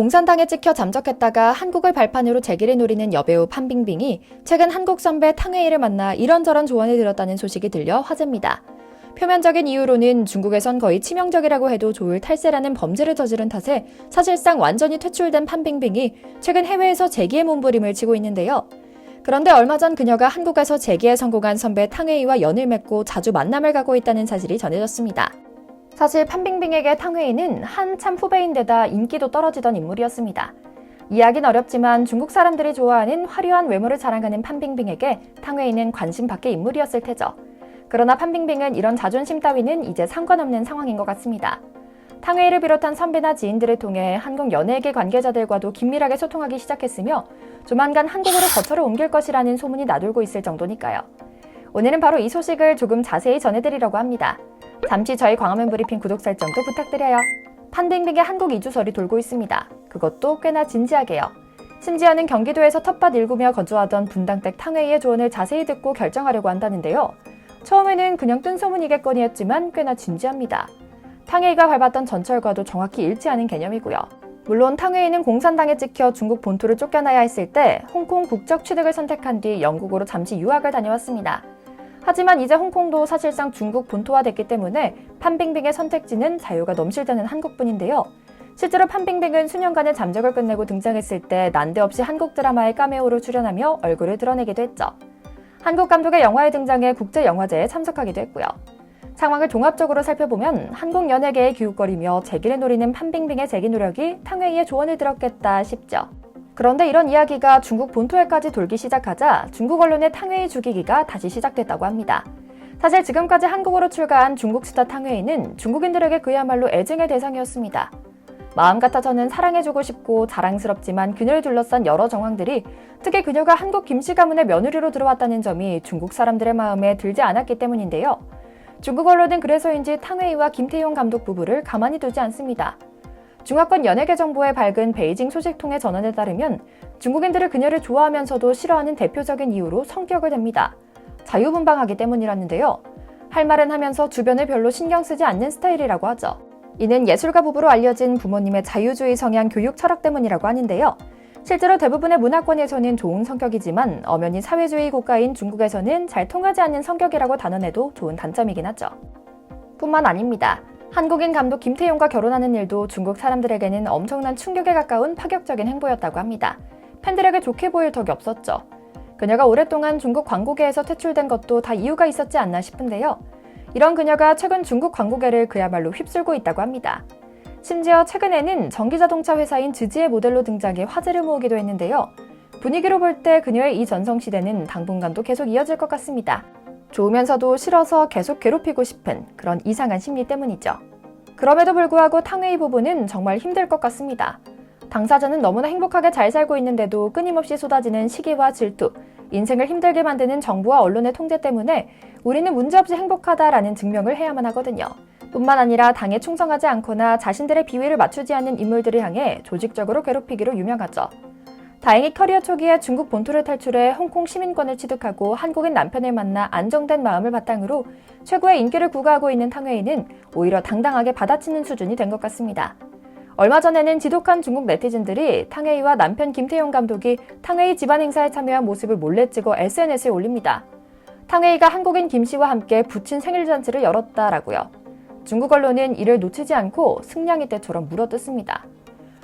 공산당에 찍혀 잠적했다가 한국을 발판으로 재기를 노리는 여배우 판빙빙이 최근 한국 선배 탕웨이를 만나 이런저런 조언을 들었다는 소식이 들려 화제입니다. 표면적인 이유로는 중국에선 거의 치명적이라고 해도 좋을 탈세라는 범죄를 저지른 탓에 사실상 완전히 퇴출된 판빙빙이 최근 해외에서 재기의 몸부림을 치고 있는데요. 그런데 얼마 전 그녀가 한국에서 재기에 성공한 선배 탕웨이와 연을 맺고 자주 만남을 가고 있다는 사실이 전해졌습니다. 사실 판빙빙에게 탕웨이는 한참 후배인데다 인기도 떨어지던 인물이었습니다. 이야기는 어렵지만 중국 사람들이 좋아하는 화려한 외모를 자랑하는 판빙빙에게 탕웨이는 관심 밖의 인물이었을 테죠. 그러나 판빙빙은 이런 자존심 따위는 이제 상관없는 상황인 것 같습니다. 탕웨이를 비롯한 선배나 지인들을 통해 한국 연예계 관계자들과도 긴밀하게 소통하기 시작했으며 조만간 한국으로 거처를 옮길 것이라는 소문이 나돌고 있을 정도니까요. 오늘은 바로 이 소식을 조금 자세히 전해드리려고 합니다. 잠시 저희 광화문 브리핑 구독 설정도 부탁드려요. 판빙빙의 한국 이주설이 돌고 있습니다. 그것도 꽤나 진지하게요. 심지어는 경기도에서 텃밭 일구며 거주하던 분당댁 탕웨이의 조언을 자세히 듣고 결정하려고 한다는데요. 처음에는 그냥 뜬 소문이겠거니였지만 꽤나 진지합니다. 탕웨이가 밟았던 전철과도 정확히 일치하는 개념이고요. 물론 탕웨이는 공산당에 찍혀 중국 본토를 쫓겨나야 했을 때 홍콩 국적 취득을 선택한 뒤 영국으로 잠시 유학을 다녀왔습니다. 하지만 이제 홍콩도 사실상 중국 본토화됐기 때문에 판빙빙의 선택지는 자유가 넘실대는 한국뿐인데요. 실제로 판빙빙은 수년간의 잠적을 끝내고 등장했을 때 난데없이 한국 드라마의 까메오로 출연하며 얼굴을 드러내기도 했죠. 한국 감독의 영화에 등장해 국제 영화제에 참석하기도 했고요. 상황을 종합적으로 살펴보면 한국 연예계의 기웃거리며 재기를 노리는 판빙빙의 재기 노력이 탕웨이의 조언을 들었겠다 싶죠. 그런데 이런 이야기가 중국 본토에까지 돌기 시작하자 중국 언론의 탕웨이 죽이기가 다시 시작됐다고 합니다. 사실 지금까지 한국으로 출가한 중국 스타 탕웨이는 중국인들에게 그야말로 애증의 대상이었습니다. 마음 같아서는 사랑해주고 싶고 자랑스럽지만 그녀를 둘러싼 여러 정황들이 특히 그녀가 한국 김씨 가문의 며느리로 들어왔다는 점이 중국 사람들의 마음에 들지 않았기 때문인데요. 중국 언론은 그래서인지 탕웨이와 김태용 감독 부부를 가만히 두지 않습니다. 중화권 연예계 정보의 밝은 베이징 소식통의 전원에 따르면 중국인들을 그녀를 좋아하면서도 싫어하는 대표적인 이유로 성격을 댑니다. 자유분방하기 때문이라는데요. 할 말은 하면서 주변을 별로 신경 쓰지 않는 스타일이라고 하죠. 이는 예술가 부부로 알려진 부모님의 자유주의 성향 교육 철학 때문이라고 하는데요. 실제로 대부분의 문화권에서는 좋은 성격이지만 엄연히 사회주의 국가인 중국에서는 잘 통하지 않는 성격이라고 단언해도 좋은 단점이긴 하죠. 뿐만 아닙니다. 한국인 감독 김태용과 결혼하는 일도 중국 사람들에게는 엄청난 충격에 가까운 파격적인 행보였다고 합니다. 팬들에게 좋게 보일 덕이 없었죠. 그녀가 오랫동안 중국 광고계에서 퇴출된 것도 다 이유가 있었지 않나 싶은데요. 이런 그녀가 최근 중국 광고계를 그야말로 휩쓸고 있다고 합니다. 심지어 최근에는 전기자동차 회사인 지지의 모델로 등장해 화제를 모으기도 했는데요. 분위기로 볼 때 그녀의 이 전성시대는 당분간도 계속 이어질 것 같습니다. 좋으면서도 싫어서 계속 괴롭히고 싶은 그런 이상한 심리 때문이죠. 그럼에도 불구하고 탕웨이 부부는 정말 힘들 것 같습니다. 당사자는 너무나 행복하게 잘 살고 있는데도 끊임없이 쏟아지는 시기와 질투, 인생을 힘들게 만드는 정부와 언론의 통제 때문에 우리는 문제없이 행복하다라는 증명을 해야만 하거든요. 뿐만 아니라 당에 충성하지 않거나 자신들의 비위를 맞추지 않는 인물들을 향해 조직적으로 괴롭히기로 유명하죠. 다행히 커리어 초기에 중국 본토를 탈출해 홍콩 시민권을 취득하고 한국인 남편을 만나 안정된 마음을 바탕으로 최고의 인기를 구가하고 있는 탕웨이는 오히려 당당하게 받아치는 수준이 된 것 같습니다. 얼마 전에는 지독한 중국 네티즌들이 탕웨이와 남편 김태용 감독이 탕웨이 집안 행사에 참여한 모습을 몰래 찍어 SNS에 올립니다. 탕웨이가 한국인 김 씨와 함께 부친 생일 잔치를 열었다라고요. 중국 언론은 이를 놓치지 않고 승냥이 때처럼 물어뜯습니다.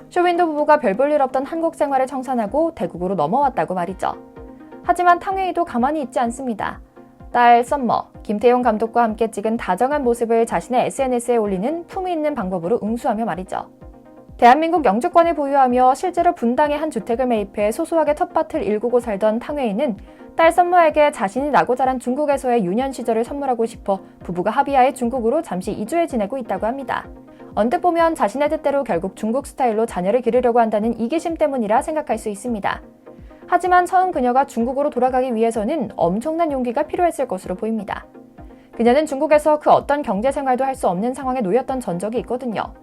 쇼윈도 부부가 별 볼 일 없던 한국 생활을 청산하고 대국으로 넘어왔다고 말이죠. 하지만 탕웨이도 가만히 있지 않습니다. 딸 썸머, 김태용 감독과 함께 찍은 다정한 모습을 자신의 SNS에 올리는 품위 있는 방법으로 응수하며 말이죠. 대한민국 영주권을 보유하며 실제로 분당의 한 주택을 매입해 소소하게 텃밭을 일구고 살던 탕웨이는 딸 썸머에게 자신이 나고 자란 중국에서의 유년 시절을 선물하고 싶어 부부가 합의하에 중국으로 잠시 이주해 지내고 있다고 합니다. 언뜻 보면 자신의 뜻대로 결국 중국 스타일로 자녀를 기르려고 한다는 이기심 때문이라 생각할 수 있습니다. 하지만 처음 그녀가 중국으로 돌아가기 위해서는 엄청난 용기가 필요했을 것으로 보입니다. 그녀는 중국에서 그 어떤 경제 생활도 할 수 없는 상황에 놓였던 전적이 있거든요.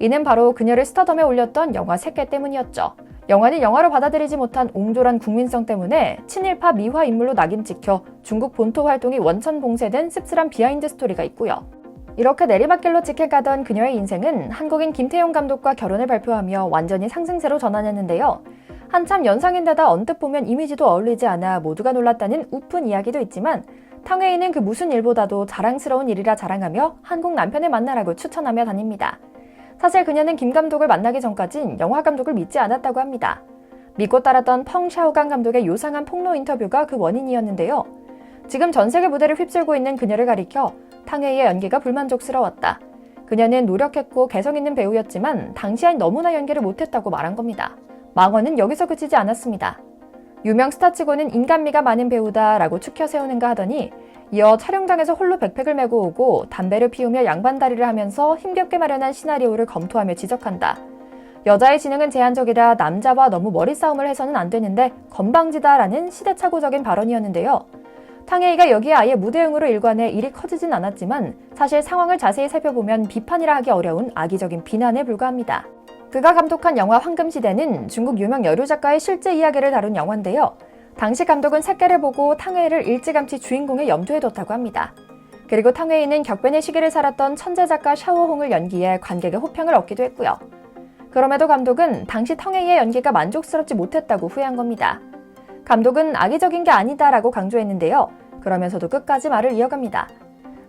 이는 바로 그녀를 스타덤에 올렸던 영화 새끼 때문이었죠. 영화는 영화로 받아들이지 못한 옹졸한 국민성 때문에 친일파 미화 인물로 낙인 찍혀 중국 본토 활동이 원천 봉쇄된 씁쓸한 비하인드 스토리가 있고요. 이렇게 내리막길로 직행가던 그녀의 인생은 한국인 김태용 감독과 결혼을 발표하며 완전히 상승세로 전환했는데요. 한참 연상인데다 언뜻 보면 이미지도 어울리지 않아 모두가 놀랐다는 우픈 이야기도 있지만 탕웨이는 그 무슨 일보다도 자랑스러운 일이라 자랑하며 한국 남편을 만나라고 추천하며 다닙니다. 사실 그녀는 김 감독을 만나기 전까진 영화 감독을 믿지 않았다고 합니다. 믿고 따랐던 펑 샤오강 감독의 요상한 폭로 인터뷰가 그 원인이었는데요. 지금 전 세계 무대를 휩쓸고 있는 그녀를 가리켜 탕웨이의 연기가 불만족스러웠다. 그녀는 노력했고 개성 있는 배우였지만 당시엔 너무나 연기를 못했다고 말한 겁니다. 망언은 여기서 그치지 않았습니다. 유명 스타치고는 인간미가 많은 배우다라고 추켜 세우는가 하더니 이어 촬영장에서 홀로 백팩을 메고 오고 담배를 피우며 양반다리를 하면서 힘겹게 마련한 시나리오를 검토하며 지적한다. 여자의 지능은 제한적이라 남자와 너무 머리 싸움을 해서는 안 되는데 건방지다라는 시대착오적인 발언이었는데요. 탕웨이가 여기에 아예 무대응으로 일관해 일이 커지진 않았지만 사실 상황을 자세히 살펴보면 비판이라 하기 어려운 악의적인 비난에 불과합니다. 그가 감독한 영화 황금시대는 중국 유명 여류 작가의 실제 이야기를 다룬 영화인데요. 당시 감독은 색깔을 보고 탕웨이를 일찌감치 주인공의 염두에 뒀다고 합니다. 그리고 탕웨이는 격변의 시기를 살았던 천재 작가 샤오홍을 연기해 관객의 호평을 얻기도 했고요. 그럼에도 감독은 당시 탕웨이의 연기가 만족스럽지 못했다고 후회한 겁니다. 감독은 악의적인 게 아니다라고 강조했는데요. 그러면서도 끝까지 말을 이어갑니다.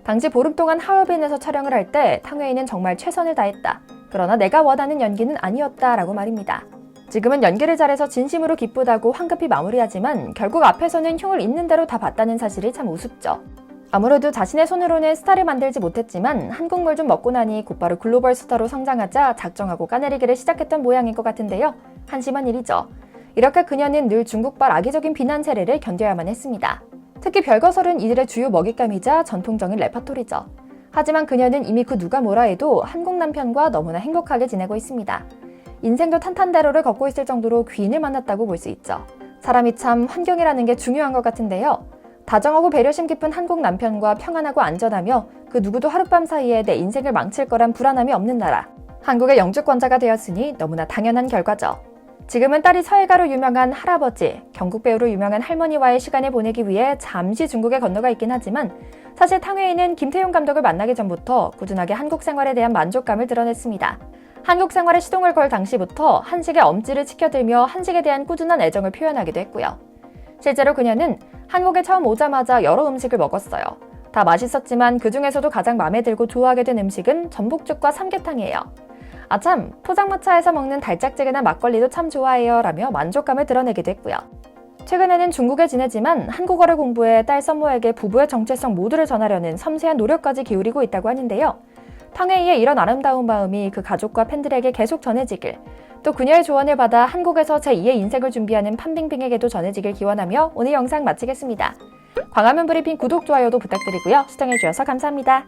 당시 보름 동안 하얼빈에서 촬영을 할 때 탕웨이는 정말 최선을 다했다. 그러나 내가 원하는 연기는 아니었다라고 말입니다. 지금은 연기를 잘해서 진심으로 기쁘다고 황급히 마무리하지만 결국 앞에서는 흉을 있는 대로 다 봤다는 사실이 참 우습죠. 아무래도 자신의 손으로는 스타를 만들지 못했지만 한국물 좀 먹고 나니 곧바로 글로벌 스타로 성장하자 작정하고 까내리기를 시작했던 모양인 것 같은데요. 한심한 일이죠. 이렇게 그녀는 늘 중국발 악의적인 비난 세례를 견뎌야만 했습니다. 특히 별거설은 이들의 주요 먹잇감이자 전통적인 레파토리죠. 하지만 그녀는 이미 그 누가 뭐라 해도 한국 남편과 너무나 행복하게 지내고 있습니다. 인생도 탄탄대로를 걷고 있을 정도로 귀인을 만났다고 볼 수 있죠. 사람이 참 환경이라는 게 중요한 것 같은데요. 다정하고 배려심 깊은 한국 남편과 평안하고 안전하며 그 누구도 하룻밤 사이에 내 인생을 망칠 거란 불안함이 없는 나라. 한국의 영주권자가 되었으니 너무나 당연한 결과죠. 지금은 딸이 서예가로 유명한 할아버지, 경국 배우로 유명한 할머니와의 시간을 보내기 위해 잠시 중국에 건너가 있긴 하지만 사실 탕웨이는 김태용 감독을 만나기 전부터 꾸준하게 한국 생활에 대한 만족감을 드러냈습니다. 한국 생활에 시동을 걸 당시부터 한식의 엄지를 치켜들며 한식에 대한 꾸준한 애정을 표현하기도 했고요. 실제로 그녀는 한국에 처음 오자마자 여러 음식을 먹었어요. 다 맛있었지만 그 중에서도 가장 마음에 들고 좋아하게 된 음식은 전복죽과 삼계탕이에요. 아참, 포장마차에서 먹는 달짝지근한 막걸리도 참 좋아해요 라며 만족감을 드러내기도 했고요. 최근에는 중국에 지내지만 한국어를 공부해 딸 썸머에게 부부의 정체성 모두를 전하려는 섬세한 노력까지 기울이고 있다고 하는데요. 탕웨이의 이런 아름다운 마음이 그 가족과 팬들에게 계속 전해지길, 또 그녀의 조언을 받아 한국에서 제2의 인생을 준비하는 판빙빙에게도 전해지길 기원하며 오늘 영상 마치겠습니다. 광화문 브리핑 구독, 좋아요도 부탁드리고요. 시청해주셔서 감사합니다.